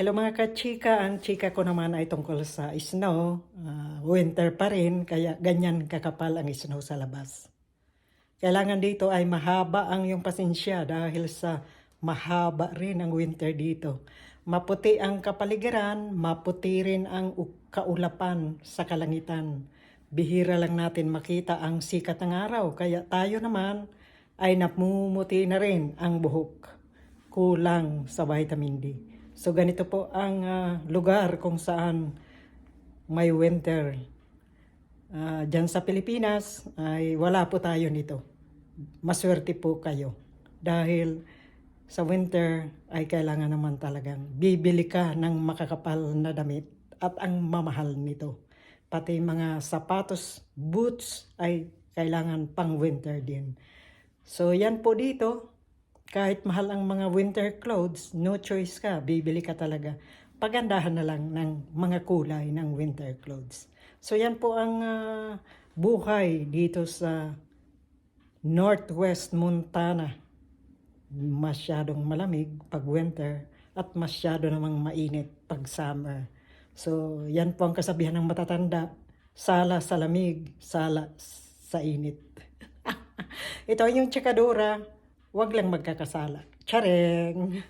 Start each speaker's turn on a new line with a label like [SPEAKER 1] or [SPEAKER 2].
[SPEAKER 1] Hello mga kachika, ang chika ko naman ay tungkol sa snow. Ah, winter pa rin, kaya ganyan kakapal ang snow sa labas. Kailangan dito ay mahaba ang yung pasensya dahil sa mahaba rin ang winter dito. Maputi ang kapaligiran, maputi rin ang kaulapan sa kalangitan. Bihira lang natin makita ang sikat ng araw, kaya tayo naman ay napumuti na rin ang buhok. Kulang sa vitamin D. So ganito po ang ah, lugar kung saan may winter. Ah, Diyan sa Pilipinas ay wala po tayo nito. Maswerte po kayo. Dahil sa winter ay kailangan naman talagang bibili ka ng makakapal na damit at ang mamahal nito. Pati mga sapatos, boots ay kailangan pang winter din. So yan po dito, kahit mahal ang mga winter clothes, no choice ka, bibili ka talaga. Pagandahan na lang ng mga kulay ng winter clothes. So yan po ang ah, buhay dito sa Northwest Montana. Masyadong malamig pag winter at masyado namang mainit pag summer. So yan po ang kasabihan ng matatanda. Sala sa lamig, sala sa init. Ito yung chikadura, wag lang magkakasala. Chareng!